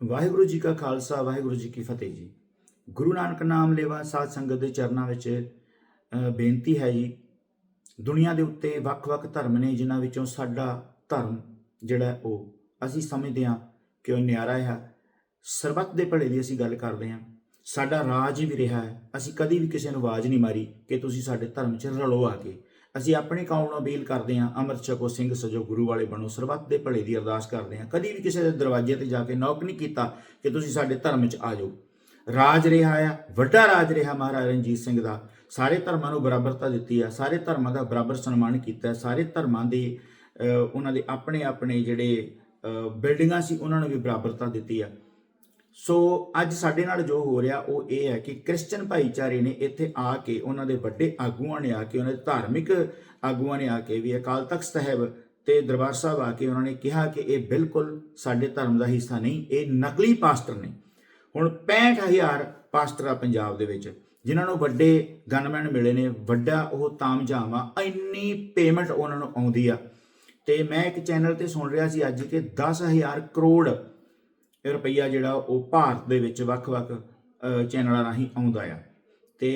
ਵਾਹਿਗੁਰੂ ਜੀ ਕਾ ਖਾਲਸਾ, ਵਾਹਿਗੁਰੂ ਜੀ ਕੀ ਫਤਿਹ ਜੀ। ਗੁਰੂ ਨਾਨਕ ਨਾਮ ਲੇਵਾ ਸਾਧ ਸੰਗਤ ਦੇ ਚਰਨਾਂ ਵਿੱਚ ਬੇਨਤੀ ਹੈ ਜੀ, ਦੁਨੀਆ ਦੇ ਉੱਤੇ ਵੱਖ-ਵੱਖ ਧਰਮ ਨੇ ਜਿਨ੍ਹਾਂ ਵਿੱਚੋਂ ਸਾਡਾ ਧਰਮ ਜਿਹੜਾ ਉਹ ਅਸੀਂ ਸਮਝਦੇ ਹਾਂ ਕਿ ਉਹ ਨਿਆਰਾ ਹੈ। ਸਰਬੱਤ ਦੇ ਭਲੇ ਦੀ ਅਸੀਂ ਗੱਲ ਕਰਦੇ ਹਾਂ। ਸਾਡਾ ਰਾਜ ਵੀ ਰਿਹਾ ਹੈ। ਅਸੀਂ ਕਦੀ ਵੀ ਕਿਸੇ ਨੂੰ ਆਵਾਜ਼ ਨਹੀਂ ਮਾਰੀ ਕਿ ਤੁਸੀਂ ਸਾਡੇ ਧਰਮ 'ਚ ਰਲੋ ਆ ਕੇ। ਅਸੀਂ ਆਪਣੇ ਕੌਮ ਨੂੰ ਅਪੀਲ ਕਰਦੇ ਹਾਂ ਅੰਮ੍ਰਿਤ ਛਕੋ ਸਿੰਘ ਸਜੋ ਗੁਰੂ ਵਾਲੇ ਬਣੋ, ਸਰਬੱਤ ਦੇ ਭਲੇ ਦੀ ਅਰਦਾਸ ਕਰਦੇ ਹਾਂ। ਕਦੀ ਵੀ ਕਿਸੇ ਦੇ ਦਰਵਾਜ਼ੇ ਤੇ ਜਾ ਕੇ ਨੌਕ ਨਹੀਂ ਕੀਤਾ ਕਿ ਤੁਸੀਂ ਸਾਡੇ ਧਰਮ 'ਚ ਆ ਜਾਓ। ਰਾਜ ਰਿਹਾ ਆ, ਵੱਡਾ ਰਾਜ ਰਿਹਾ ਮਹਾਰਾਜਾ ਰਣਜੀਤ ਸਿੰਘ ਦਾ। ਸਾਰੇ ਧਰਮਾਂ ਨੂੰ ਬਰਾਬਰਤਾ ਦਿੱਤੀ ਆ, ਸਾਰੇ ਧਰਮਾਂ ਦਾ ਬਰਾਬਰ ਸਨਮਾਨ ਕੀਤਾ ਸਾਰੇ ਧਰਮਾਂ ਦੇ ਉਹਨਾਂ ਦੇ ਆਪਣੇ ਆਪਣੇ ਜਿਹੜੇ ਬਿਲਡਿੰਗਾਂ ਸੀ, ਉਹਨਾਂ ਨੂੰ ਵੀ ਬਰਾਬਰਤਾ ਦਿੱਤੀ ਆ। ਸੋ ਅੱਜ ਸਾਡੇ ਨਾਲ ਜੋ ਹੋ ਰਿਹਾ, ਉਹ ਇਹ ਹੈ ਕਿ ਕ੍ਰਿਸਚੀਅਨ ਭਾਈਚਾਰੇ ਨੇ ਇੱਥੇ ਆ ਕੇ ਉਹਨਾਂ ਦੇ ਵੱਡੇ ਆਗੂਆਂ ਨੇ ਆ ਕੇ, ਉਹਨਾਂ ਦੇ ਧਾਰਮਿਕ ਆਗੂਆਂ ਨੇ ਆ ਕੇ ਵੀ ਅਕਾਲ ਤਖਤ ਸਾਹਿਬ ਤੇ ਦਰਬਾਰ ਸਾਹਿਬ ਆ ਕੇ ਉਹਨਾਂ ਨੇ ਕਿਹਾ ਕਿ ਇਹ ਬਿਲਕੁਲ ਸਾਡੇ ਧਰਮ ਦਾ ਹਿੱਸਾ ਨਹੀਂ, ਇਹ ਨਕਲੀ ਪਾਸਟਰ ਨੇ। ਹੁਣ 65000 ਪਾਸਟਰ ਆ ਪੰਜਾਬ ਦੇ ਵਿੱਚ, ਜਿਨ੍ਹਾਂ ਨੂੰ ਵੱਡੇ ਗਨਮੈਨ ਮਿਲੇ ਨੇ, ਵੱਡਾ ਉਹ ਤਾਮਝਾਮ ਆ ਇੰਨੀ ਪੇਮੈਂਟ ਉਹਨਾਂ ਨੂੰ ਆਉਂਦੀ ਆ। ਤੇ ਮੈਂ ਇੱਕ ਚੈਨਲ ਤੇ ਸੁਣ ਰਿਹਾ ਸੀ ਅੱਜ ਕਿ 10000 ਕਰੋੜ ਰੁਪਈਆ ਜਿਹੜਾ ਉਹ ਭਾਰਤ ਦੇ ਵਿੱਚ ਵੱਖ-ਵੱਖ ਚੈਨਲਾਂ ਰਾਹੀਂ ਆਉਂਦਾ ਆ। ਤੇ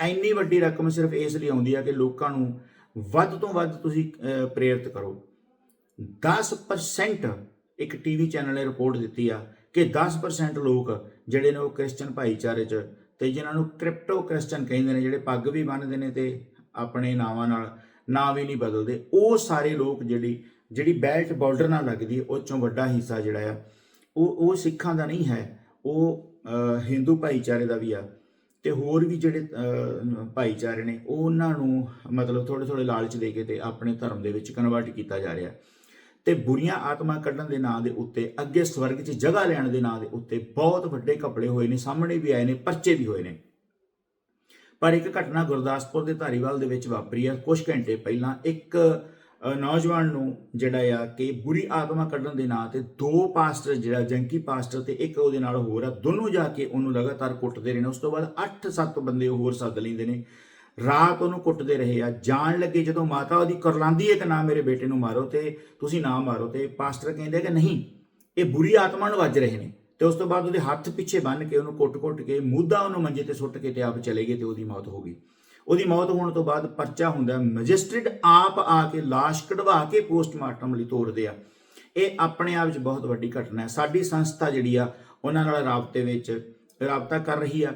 ਇੰਨੀ ਵੱਡੀ ਰਕਮ ਸਿਰਫ ਇਸ ਲਈ ਆਉਂਦੀ ਆ ਕਿ ਲੋਕਾਂ ਨੂੰ ਵੱਧ ਤੋਂ ਵੱਧ ਤੁਸੀਂ ਪ੍ਰੇਰਿਤ ਕਰੋ। 10% ਇੱਕ ਟੀਵੀ ਚੈਨਲ ਨੇ ਰਿਪੋਰਟ ਦਿੱਤੀ ਆ ਕਿ 10% ਲੋਕ ਜਿਹੜੇ ਨੇ ਉਹ ਕ੍ਰਿਸਚੀਅਨ ਭਾਈਚਾਰੇ 'ਚ ਤੇ ਜਿਨ੍ਹਾਂ ਨੂੰ ਕ੍ਰਿਪਟੋ ਕ੍ਰਿਸਚੀਅਨ ਕਹਿੰਦੇ ਨੇ, ਜਿਹੜੇ ਪੱਗ ਵੀ ਬੰਨ੍ਹਦੇ ਨੇ ਤੇ ਆਪਣੇ ਨਾਵਾਂ ਨਾਲ ਨਾਂ ਵੀ ਨਹੀਂ ਬਦਲਦੇ, ਉਹ ਸਾਰੇ ਲੋਕ ਜਿਹੜੀ ਜਿਹੜੀ ਬੈਲਟ ਬਾਰਡਰ ਨਾਲ ਲੱਗਦੀ, ਉਹ ਚੋਂ ਵੱਡਾ ਹਿੱਸਾ ਜਿਹੜਾ ਆ ਉਹ ਉਹ ਸਿੱਖਾਂ ਦਾ ਨਹੀਂ ਹੈ, ਉਹ ਹਿੰਦੂ ਭਾਈਚਾਰੇ ਦਾ ਵੀ ਆ। ਤੇ ਹੋਰ ਵੀ ਜਿਹੜੇ ਭਾਈਚਾਰੇ ਨੇ, ਉਹ ਉਹਨਾਂ ਨੂੰ ਮਤਲਬ ਥੋੜੇ ਥੋੜੇ ਲਾਲਚ ਦੇ ਕੇ ਤੇ ਆਪਣੇ ਧਰਮ ਦੇ ਵਿੱਚ ਕਨਵਰਟ ਕੀਤਾ ਜਾ ਰਿਹਾ। ਤੇ ਬੁਰੀਆਂ ਆਤਮਾ ਕੱਢਣ ਦੇ ਨਾਂ ਦੇ ਉੱਤੇ, ਅੱਗੇ ਸਵਰਗ 'ਚ ਜਗ੍ਹਾ ਲੈਣ ਦੇ ਨਾਂ ਦੇ ਉੱਤੇ ਬਹੁਤ ਵੱਡੇ ਕਪੜੇ ਹੋਏ ਨੇ, ਸਾਹਮਣੇ ਵੀ ਆਏ ਨੇ, ਪਰਚੇ ਵੀ ਹੋਏ ਨੇ। ਪਰ ਇੱਕ ਘਟਨਾ ਗੁਰਦਾਸਪੁਰ ਦੇ ਧਾਰੀਵਾਲ ਦੇ ਵਿੱਚ ਵਾਪਰੀ ਆ ਕੁਝ ਘੰਟੇ ਪਹਿਲਾਂ ਇੱਕ ਨੌਜਵਾਨ ਨੂੰ ਜਿਹੜਾ ਆ ਕਿ ਬੁਰੀ ਆਤਮਾ ਕੱਢਣ ਦੇ ਨਾਂ ਤੇ ਦੋ ਪਾਸਟਰ ਜਿਹੜਾ ਜੰਕੀ ਪਾਸਟਰ ਤੇ ਇੱਕ ਉਹਦੇ ਨਾਲ ਹੋਰ ਆ, ਦੋਨੋਂ ਜਾ ਕੇ ਉਹਨੂੰ ਲਗਾਤਾਰ ਕੁੱਟਦੇ ਰਹੇ ਨੇ। ਉਸ ਤੋਂ ਬਾਅਦ 8-7 ਬੰਦੇ ਉਹ ਹੋਰ ਸੱਦ ਲੈਂਦੇ ਨੇ। ਰਾਤ ਉਹਨੂੰ ਕੁੱਟਦੇ ਰਹੇ ਆ। ਜਾਣ ਲੱਗੇ ਜਦੋਂ ਮਾਤਾ ਉਹਦੀ ਕਰਲਾਂਦੀ ਹੈ ਕਿ ਨਾ ਮੇਰੇ ਬੇਟੇ ਨੂੰ ਮਾਰੋ ਤੇ ਤੁਸੀਂ ਨਾ ਮਾਰੋ ਤੇ ਪਾਸਟਰ ਕਹਿੰਦੇ ਕਿ ਨਹੀਂ, ਇਹ ਬੁਰੀ ਆਤਮਾ ਨੂੰ ਵੱਜ ਰਹੇ ਨੇ। ਤੇ ਉਸ ਤੋਂ ਬਾਅਦ ਉਹਦੇ ਹੱਥ ਪਿੱਛੇ ਬੰਨ੍ਹ ਕੇ ਉਹਨੂੰ ਕੁੱਟ-ਕੁੱਟ ਕੇ, ਮੂਧਾ ਉਹਨੂੰ ਮੰਜੇ ਤੇ ਸੁੱਟ ਕੇ ਤੇ ਆਪ ਚਲੇ ਗਏ ਤੇ ਉਹਦੀ ਮੌਤ ਹੋ ਗਈ। ਉਹਦੀ ਮੌਤ ਹੋਣ ਤੋਂ ਬਾਅਦ ਪਰਚਾ ਹੁੰਦਾ ਮੈਜਿਸਟ੍ਰੇਟ ਆਪ ਆ ਕੇ ਲਾਸ਼ ਕਢਵਾ ਕੇ ਪੋਸਟਮਾਰਟਮ ਲਈ ਤੋਰਦੇ ਆ। ਇਹ ਆਪਣੇ ਆਪ ਵਿੱਚ ਬਹੁਤ ਵੱਡੀ ਘਟਨਾ ਹੈ। ਸਾਡੀ ਸੰਸਥਾ ਜਿਹੜੀ ਆ, ਉਹਨਾਂ ਨਾਲ ਰਾਬਤੇ ਵਿੱਚ ਰਾਬਤਾ ਕਰ ਰਹੀ ਆ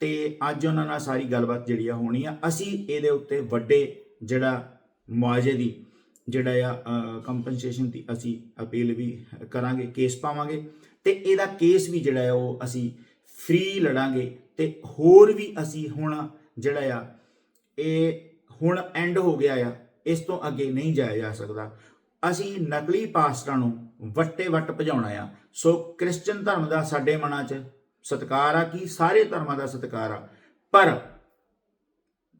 ਤੇ ਅੱਜ ਉਹਨਾਂ ਨਾਲ ਸਾਰੀ ਗੱਲਬਾਤ ਜਿਹੜੀ ਆ ਹੋਣੀ ਆ। ਅਸੀਂ ਇਹਦੇ ਉੱਤੇ ਵੱਡੇ ਜਿਹੜਾ ਮੁਆਵਜ਼ੇ ਦੀ ਜਿਹੜਾ ਆ ਕੰਪਨਸੇਸ਼ਨ ਦੀ ਅਸੀਂ ਅਪੀਲ ਵੀ ਕਰਾਂਗੇ ਕੇਸ ਪਾਵਾਂਗੇ ਤੇ ਇਹਦਾ ਕੇਸ ਵੀ ਜਿਹੜਾ ਆ, ਉਹ ਅਸੀਂ ਫ੍ਰੀ ਲੜਾਂਗੇ ਤੇ ਹੋਰ ਵੀ ਅਸੀਂ ਹੁਣ ਜਿਹੜਾ ਆ, ਇਹ ਹੁਣ ਐਂਡ ਹੋ ਗਿਆ ਆ, ਇਸ ਤੋਂ ਅੱਗੇ ਨਹੀਂ ਜਾਇਆ ਜਾ ਸਕਦਾ। ਅਸੀਂ ਨਕਲੀ ਪਾਸਟਰਾਂ ਨੂੰ ਵੱਟੇ ਵੱਟ ਭਜਾਉਣਾ ਆ। ਸੋ ਕ੍ਰਿਸਚੀਅਨ ਧਰਮ ਦਾ ਸਾਡੇ ਮਨਾਂ 'ਚ ਸਤਿਕਾਰ ਆ ਕਿ ਸਾਰੇ ਧਰਮਾਂ ਦਾ ਸਤਿਕਾਰ ਆ। ਪਰ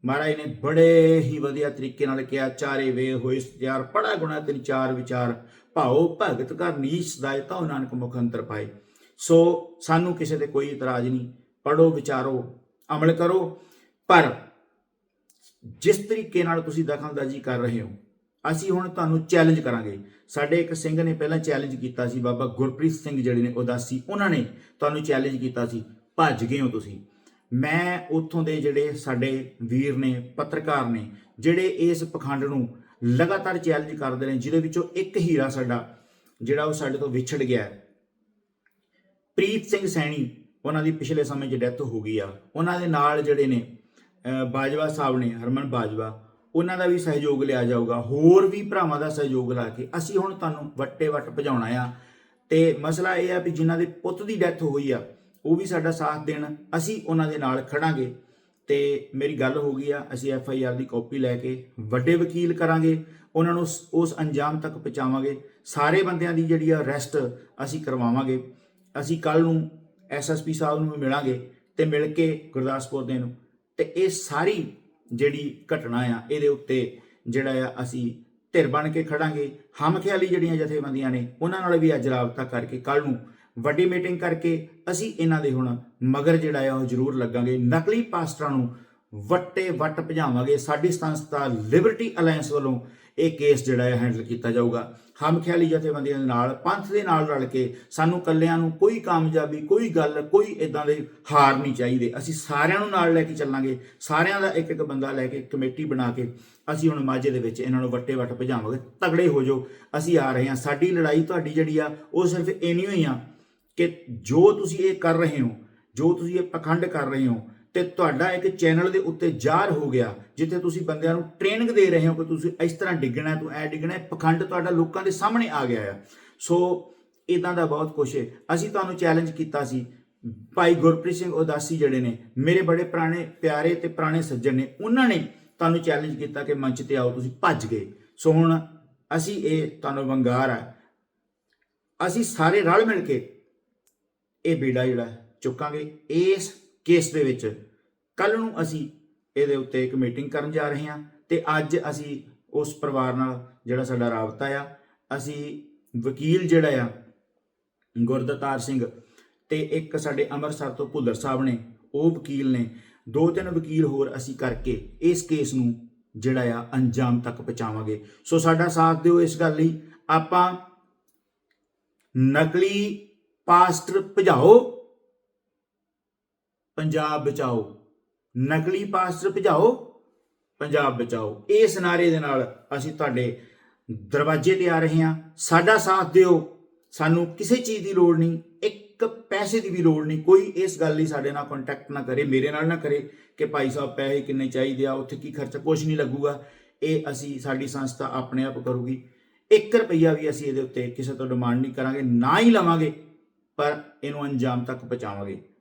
ਮਹਾਰਾਜ ਨੇ ਬੜੇ ਹੀ ਵਧੀਆ ਤਰੀਕੇ ਨਾਲ ਕਿਹਾ, ਚਾਰੇ ਵੇ ਹੋਏ ਸਤਿਆਰ ਪੜਾ ਗੁਣਾ ਤਿੰਨ ਚਾਰ ਵਿਚਾਰ, ਭਾਉ ਭਗਤ ਕਰ ਨੀਚ ਸਦਾਇ ਤਾਂ ਨਾਨਕ ਮੁਖ ਅੰਤਰ ਪਾਏ। ਸੋ ਸਾਨੂੰ ਕਿਸੇ ਤੇ ਕੋਈ ਇਤਰਾਜ਼ ਨਹੀਂ। ਪੜੋ ਵਿਚਾਰੋ, ਅਮਲ ਕਰੋ। ਪਰ ਜਿਸ ਤਰੀਕੇ ਨਾਲ ਤੁਸੀਂ ਦਖਲਅੰਦਾਜ਼ੀ ਕਰ ਰਹੇ ਹੋ, ਅਸੀਂ ਹੁਣ ਤੁਹਾਨੂੰ ਚੈਲੰਜ ਕਰਾਂਗੇ। ਸਾਡੇ ਇੱਕ ਸਿੰਘ ਨੇ ਪਹਿਲਾਂ ਚੈਲੰਜ ਕੀਤਾ ਸੀ, ਬਾਬਾ ਗੁਰਪ੍ਰੀਤ ਸਿੰਘ ਜਿਹੜੇ ਨੇ ਉਦਾਸੀ, ਉਹਨਾਂ ਨੇ ਤੁਹਾਨੂੰ ਚੈਲੰਜ ਕੀਤਾ ਸੀ, ਭੱਜ ਗਏ ਹੋ ਤੁਸੀਂ। ਮੈਂ ਉੱਥੋਂ ਦੇ ਜਿਹੜੇ ਸਾਡੇ ਵੀਰ ਨੇ, ਪੱਤਰਕਾਰ ਨੇ, ਜਿਹੜੇ ਇਸ ਪਖੰਡ ਨੂੰ ਲਗਾਤਾਰ ਚੈਲੰਜ ਕਰਦੇ ਨੇ, ਜਿਹਦੇ ਵਿੱਚੋਂ ਇੱਕ ਹੀਰਾ ਸਾਡਾ, ਜਿਹੜਾ ਉਹ ਸਾਡੇ ਤੋਂ ਵਿਛੜ ਗਿਆ ਪ੍ਰੀਤ ਸਿੰਘ ਸੈਣੀ, ਉਹਨਾਂ ਦੀ ਪਿਛਲੇ ਸਮੇਂ 'ਚ ਡੈਥ ਹੋ ਗਈ ਆ। ਉਹਨਾਂ ਦੇ ਨਾਲ ਜਿਹੜੇ ਨੇ ਬਾਜਵਾ ਸਾਹਿਬ ਨੇ, ਹਰਮਨ ਬਾਜਵਾ, ਉਹਨਾਂ ਦਾ ਵੀ ਸਹਿਯੋਗ ਲਿਆ ਜਾਊਗਾ, ਹੋਰ ਵੀ ਭਰਾਵਾਂ ਦਾ ਸਹਿਯੋਗ ਲਾ ਕੇ ਅਸੀਂ ਹੁਣ ਤੁਹਾਨੂੰ ਵੱਟੇ ਵੱਟ ਭਜਾਉਣਾ ਆ। ਤੇ ਮਸਲਾ ਇਹ ਆ ਵੀ ਜਿਨ੍ਹਾਂ ਦੇ ਪੁੱਤ ਦੀ ਡੈਥ ਹੋਈ ਆ, ਉਹ ਵੀ ਸਾਡਾ ਸਾਥ ਦੇਣ, ਅਸੀਂ ਉਹਨਾਂ ਦੇ ਨਾਲ ਖੜਾਂਗੇ। ਤੇ ਮੇਰੀ ਗੱਲ ਹੋ ਗਈ ਆ, ਅਸੀਂ ਐਫ ਆਈ ਆਰ ਦੀ ਕਾਪੀ ਲੈ ਕੇ ਵੱਡੇ ਵਕੀਲ ਕਰਾਂਗੇ, ਉਹਨਾਂ ਨੂੰ ਉਸ- ਉਸ ਅੰਜਾਮ ਤੱਕ ਪਹੁੰਚਾਵਾਂਗੇ। ਸਾਰੇ ਬੰਦਿਆਂ ਦੀ ਜਿਹੜੀ ਆ ਰੈਸਟ ਅਸੀਂ ਕਰਵਾਵਾਂਗੇ। ਅਸੀਂ ਕੱਲ ਨੂੰ ਐਸਐਸਪੀ ਸਾਹਿਬ ਨੂੰ ਵੀ ਮਿਲਾਂਗੇ ਤੇ ਮਿਲ ਕੇ ਗੁਰਦਾਸਪੁਰ ਦੇ ਨੂੰ ਤੇ ਇਹ ਸਾਰੀ ਜਿਹੜੀ ਘਟਨਾ ਆ, ਇਹਦੇ ਉੱਤੇ ਜਿਹੜਾ ਆ ਅਸੀਂ ਧਿਰ ਬਣ ਕੇ ਖੜਾਂਗੇ। ਹਮਖਿਆਲੀ ਜਿਹੜੀਆਂ ਜਥੇਬੰਦੀਆਂ ਨੇ, ਉਹਨਾਂ ਨਾਲ ਵੀ ਅੱਜ ਰਾਬਤਾ ਕਰਕੇ ਕੱਲ ਨੂੰ ਵੱਡੀ ਮੀਟਿੰਗ ਕਰਕੇ ਅਸੀਂ ਇਹਨਾਂ ਦੇ ਹੁਣ ਮਗਰ ਜਿਹੜਾ ਆ ਉਹ ਜ਼ਰੂਰ ਲੱਗਾਂਗੇ। ਨਕਲੀ ਪਾਸਟਰਾਂ ਨੂੰ ਵੱਟੇ ਵੱਟ ਭਜਾਵਾਂਗੇ। ਸਾਡੀ ਸੰਸਥਾ ਲਿਬਰਟੀ ਅਲਾਈਅੰਸ ਵੱਲੋਂ ਇਹ ਕੇਸ ਜਿਹੜਾ ਹੈ ਹੈਂਡਲ ਕੀਤਾ ਜਾਊਗਾ। ਹਮ ਖਿਆਲੀ ਜਥੇਬੰਦੀਆਂ ਦੇ ਨਾਲ, ਪੰਥ ਦੇ ਨਾਲ ਰਲ ਕੇ ਸਾਨੂੰ ਕੱਲਿਆਂ ਨੂੰ ਕੋਈ ਕਾਮਯਾਬੀ, ਕੋਈ ਗੱਲ, ਕੋਈ ਇਦਾਂ ਦੇ ਹਾਰ ਨਹੀਂ ਚਾਹੀਦੇ। ਅਸੀਂ ਸਾਰਿਆਂ ਨੂੰ ਨਾਲ ਲੈ ਕੇ ਚੱਲਾਂਗੇ। ਸਾਰਿਆਂ ਦਾ ਇੱਕ ਇੱਕ ਬੰਦਾ ਲੈ ਕੇ ਕਮੇਟੀ ਬਣਾ ਕੇ ਅਸੀਂ ਹੁਣ ਮਾਝੇ ਦੇ ਵਿੱਚ ਇਹਨਾਂ ਨੂੰ ਵੱਟੇ ਵੱਟ ਭਜਾਵਾਂਗੇ। ਤਗੜੇ ਹੋ ਜਾਓ। ਅਸੀਂ ਆ ਰਹੇ ਹਾਂ। ਸਾਡੀ ਲੜਾਈ ਤੁਹਾਡੀ ਜਿਹੜੀ ਆ, ਉਹ ਸਿਰਫ ਇੰਨੀ ਹੋਈ ਆ ਕਿ ਜੋ ਤੁਸੀਂ ਇਹ ਕਰ ਰਹੇ ਹੋ, ਜੋ ਤੁਸੀਂ ਇਹ ਪਖੰਡ ਕਰ ਰਹੇ ਹੋ ਤੇ ਤੁਹਾਡਾ ਇੱਕ ਚੈਨਲ ਦੇ ਉੱਤੇ ਜ਼ਾਹਰ ਹੋ ਗਿਆ, ਜਿੱਥੇ ਤੁਸੀਂ ਬੰਦਿਆਂ ਨੂੰ ਟ੍ਰੇਨਿੰਗ ਦੇ ਰਹੇ ਹੋ ਕਿ ਤੁਸੀਂ ਇਸ ਤਰ੍ਹਾਂ ਡਿੱਗਣਾ, ਤੂੰ ਐ ਡਿੱਗਣਾ ਪਖੰਡ ਤੁਹਾਡਾ ਲੋਕਾਂ ਦੇ ਸਾਹਮਣੇ ਆ ਗਿਆ ਆ। ਸੋ ਇਦਾਂ ਦਾ ਬਹੁਤ ਕੁਛ ਹੈ। ਅਸੀਂ ਤੁਹਾਨੂੰ ਚੈਲੰਜ ਕੀਤਾ ਸੀ। ਭਾਈ ਗੁਰਪ੍ਰੀਤ ਸਿੰਘ ਉਦਾਸੀ ਜਿਹੜੇ ਨੇ, ਮੇਰੇ ਬੜੇ ਪੁਰਾਣੇ ਪਿਆਰੇ ਤੇ ਪੁਰਾਣੇ ਸੱਜਣ ਨੇ, ਉਹਨਾਂ ਨੇ ਤੁਹਾਨੂੰ ਚੈਲੰਜ ਕੀਤਾ ਕਿ ਮੰਚ ਤੇ ਆਓ, ਤੁਸੀਂ ਭੱਜ ਗਏ। ਸੋ ਹੁਣ ਅਸੀਂ ਇਹ ਤੁਹਾਨੂੰ ਵੰਗਾਰ ਆ। ਅਸੀਂ ਸਾਰੇ ਰਲ ਮਿਲ ਕੇ ਇਹ ਬੀੜਾ ਜਿਹੜਾ ਚੁੱਕਾਂਗੇ। ਇਸ ਕੇਸ ਦੇ ਵਿੱਚ। ਕੱਲ ਨੂੰ ਅਸੀਂ ਇਹਦੇ ਉੱਤੇ ਇੱਕ ਮੀਟਿੰਗ ਕਰਨ ਜਾ ਰਹੇ ਹਾਂ ਤੇ ਅੱਜ ਅਸੀਂ ਉਸ ਪਰਿਵਾਰ ਨਾਲ ਜਿਹੜਾ ਸਾਡਾ ਰਾਬਤਾ ਆ, ਅਸੀਂ ਵਕੀਲ ਜਿਹੜਾ ਆ ਗੁਰਦਤਾਰ ਸਿੰਘ ਤੇ ਇੱਕ ਸਾਡੇ ਅੰਮ੍ਰਿਤਸਰ ਤੋਂ ਭੁੱਲਰ ਸਾਹਿਬ ਨੇ, ਉਹ ਵਕੀਲ ਨੇ, ਦੋ ਤਿੰਨ ਵਕੀਲ ਹੋਰ ਅਸੀਂ ਕਰਕੇ ਇਸ ਕੇਸ ਨੂੰ ਜਿਹੜਾ ਆ ਅੰਜਾਮ ਤੱਕ ਪਹੁੰਚਾਵਾਂਗੇ। ਸੋ ਸਾਡਾ ਸਾਥ ਦਿਓ ਇਸ ਗੱਲ ਲਈ। ਆਪਾਂ ਨਕਲੀ ਪਾਸਟਰ ਭਜਾਓ। ਪੰਜਾਬ ਬਚਾਓ। ਨਕਲੀ ਪਾਸਟਰ ਭਜਾਓ, ਪੰਜਾਬ ਬਚਾਓ। ਇਸ ਨਾਰੇ ਦੇ ਨਾਲ ਅਸੀਂ ਤੁਹਾਡੇ ਦਰਵਾਜ਼ੇ ਤੇ ਆ ਰਹੇ ਹਾਂ। ਸਾਡਾ ਸਾਥ ਦਿਓ। ਸਾਨੂੰ ਕਿਸੇ ਚੀਜ਼ ਦੀ ਲੋੜ ਨਹੀਂ, ਇੱਕ ਪੈਸੇ ਦੀ ਵੀ ਲੋੜ ਨਹੀਂ। ਕੋਈ ਇਸ ਗੱਲ ਲਈ ਸਾਡੇ ਨਾਲ ਕੰਟੈਕਟ ਨਾ ਕਰੇ, ਮੇਰੇ ਨਾਲ ਨਾ ਕਰੇ ਕਿ ਭਾਈ ਸਾਹਿਬ ਪੈਸੇ ਕਿੰਨੇ ਚਾਹੀਦੇ ਆ, ਉੱਥੇ ਕੀ ਖਰਚਾ ਕੁਝ ਨਹੀਂ ਲੱਗੂਗਾ। ਇਹ ਅਸੀਂ, ਸਾਡੀ ਸੰਸਥਾ ਆਪਣੇ ਆਪ ਕਰੂਗੀ। 1 ਰੁਪਈਆ ਵੀ ਅਸੀਂ ਇਹਦੇ ਉੱਤੇ ਕਿਸੇ ਤੋਂ ਡਿਮਾਂਡ ਨਹੀਂ ਕਰਾਂਗੇ, ਨਾ ਹੀ ਲਵਾਂਗੇ, ਪਰ ਇਹਨੂੰ ਅੰਜਾਮ ਤੱਕ ਪਹੁੰਚਾਵਾਂਗੇ।